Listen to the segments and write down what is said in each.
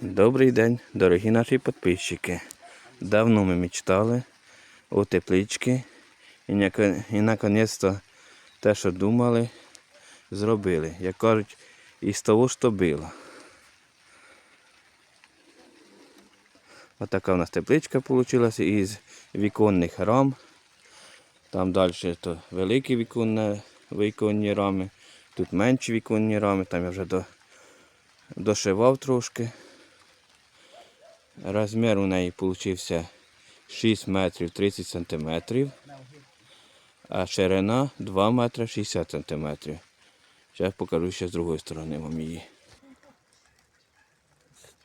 Добрий день, дорогі наші підписчики. Давно ми мечтали у теплички і, і наконець-то те, що думали, зробили. Як кажуть, із того, що було. Отака у нас тепличка вийшла із віконних рам. Там далі то великі віконні, віконні рами, тут менші віконні рами, там я вже до, дошивав трошки. Розмір у неї вийшов 6 метрів 30 сантиметрів, а ширина 2 метри 60 сантиметрів. Зараз покажу ще з другої сторони вам її.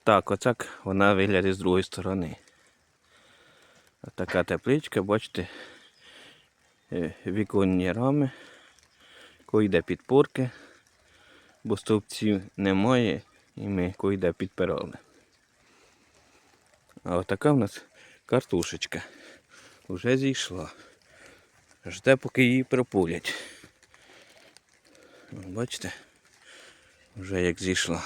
Так, отак вона виглядає з другої сторони. Така тепличка, бачите, е, віконні рами, койде підпорки, бо стовпців немає і ми койде підпирали. А отака в нас картошечка. Вже зійшла. Жде, поки її пропулять. Бачите? Вже як зійшла.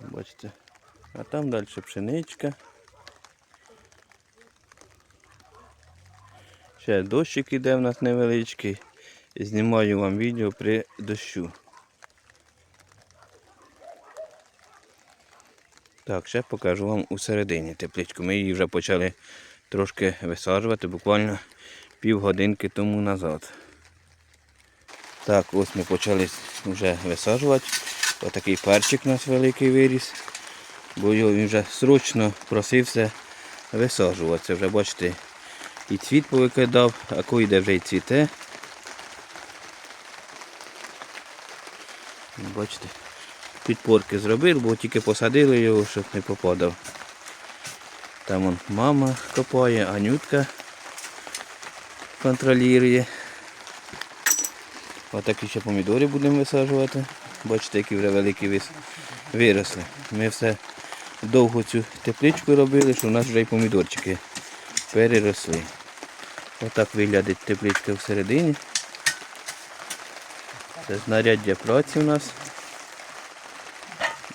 Бачите? А там далі пшеничка. Ще дощик іде в нас невеличкий. Знімаю вам відео при дощу. Так, ще покажу вам у середині тепличку. Ми її вже почали трошки висаджувати, буквально півгодинки тому назад. Так, ось ми почали вже висаджувати. Отакий перчик у нас великий виріс. Бо він вже срочно просився висаджуватися. Вже бачите, і цвіт повикидав, а коли йде вже і цвіте. Бачите, підпорки зробив, бо тільки посадили його, щоб не попадав. Там вон мама копає, Анютка контролює. Отакі ще помідори будемо висаджувати. Бачите, які вже великі виросли. Ми все довго цю тепличку робили, що у нас вже й помідорчики переросли. Отак виглядить тепличка всередині. Це знаряддя праці у нас.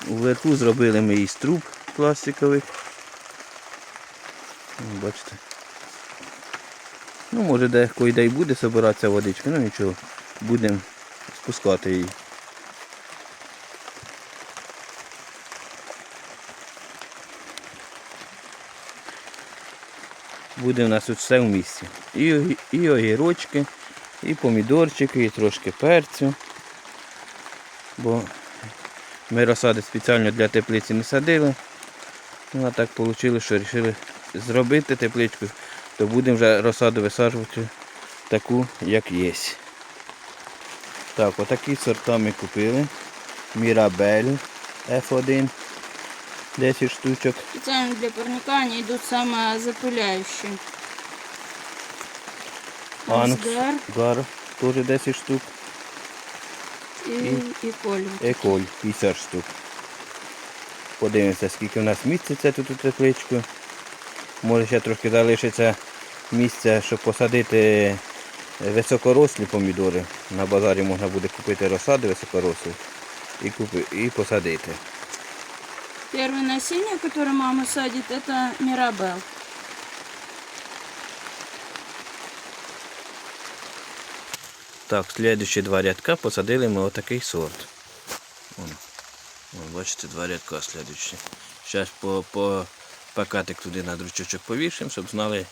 Уверху зробили ми із труб пластикових. Бачите. Ну, може де де й буде збиратися водичка, ну нічого, будемо спускати її. Буде у нас тут все в місці. І, і огірочки, і помідорчики, і трошки перцю. Бо ми розсади спеціально для теплиці не садили. Ну а так вийшло, що вирішили зробити тепличку, то будемо вже розсаду висаджувати таку, як є. Так, отакі сорта ми купили. Мірабель F1. 10 штучок. Специально для парника они идут самозапыляющие. Анкс, Асгар Гар, теж 10 штук. И, и Коль. Еколь 50 штук. Подивимося, скільки в нас місяця тут у тепличку. Може ще трошки залишиться місця, щоб посадити високорослі помідори. На базарі можна буде купити розсади високорослі і, купи, і посадити. Первое насение, которое мама садит, это Мирабел. Так, слідуючі два рядка посадили ми отакий сорт. Вон, вон, бачите, два рядка слідуючі. Зараз по, по пакетик туди на дручочок повішимо, щоб знали,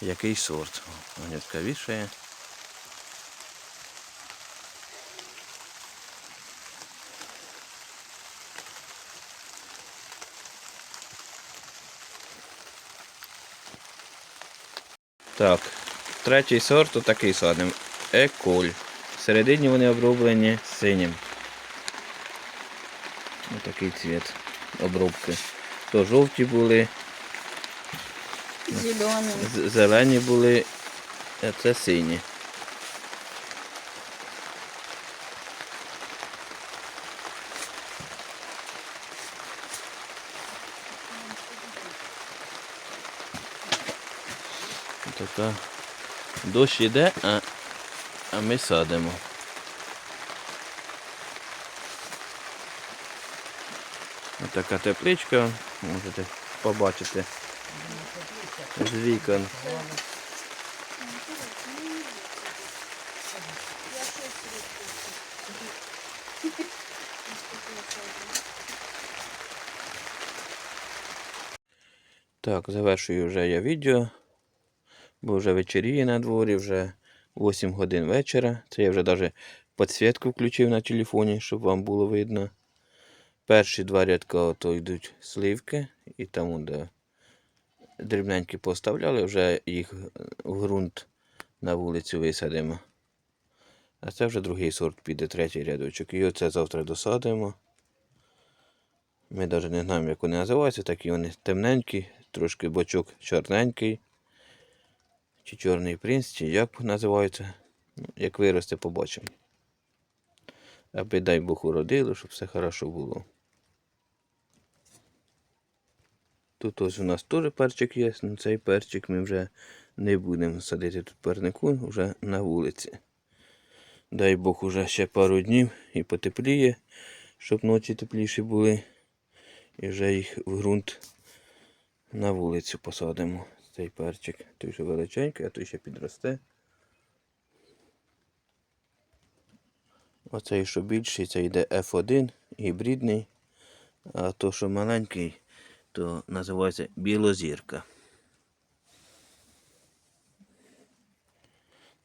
який сорт. Анютка вішає. Так, третій сорт отакий садимо. Еколь. Всередині вони оброблені синім. Отакий цвіт обробки. То жовті були, Зеленый. з- зелені були, а це сині. Така. Дощ іде, а А ми садимо. Ось така тепличка, можете побачити з вікон. Так, завершую вже я відео, бо вже вечеріє на дворі, вже 8 годин вечора. Це я вже навіть підсвітку включив на телефоні, щоб вам було видно. Перші два рядка ото йдуть сливки, і там де дрібненькі поставляли, вже їх в ґрунт на вулицю висадимо. А це вже другий сорт піде, третій рядочок. І оце завтра досадимо. Ми навіть не знаємо, як вони називаються, такі вони темненькі, трошки бочок чорненький. Чи чорний принц, чи як називаються. Ну, Як виросте, побачимо. Аби дай Бог уродило, щоб все хорошо було. Тут ось у нас теж перчик є, але цей перчик ми вже не будемо садити тут парнику, вже на вулиці. Дай Бог уже ще пару днів і потепліє, щоб ночі тепліші були. І вже їх в ґрунт на вулицю посадимо. Цей перчик. Той що величенький, а той ще підросте. Оцей, що більший, це йде F1, гібридний. А то, що маленький, то називається білозірка.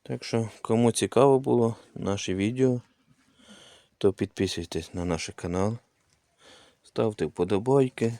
Так що, кому цікаво було наше відео, то підписуйтесь на наш канал, ставте вподобайки.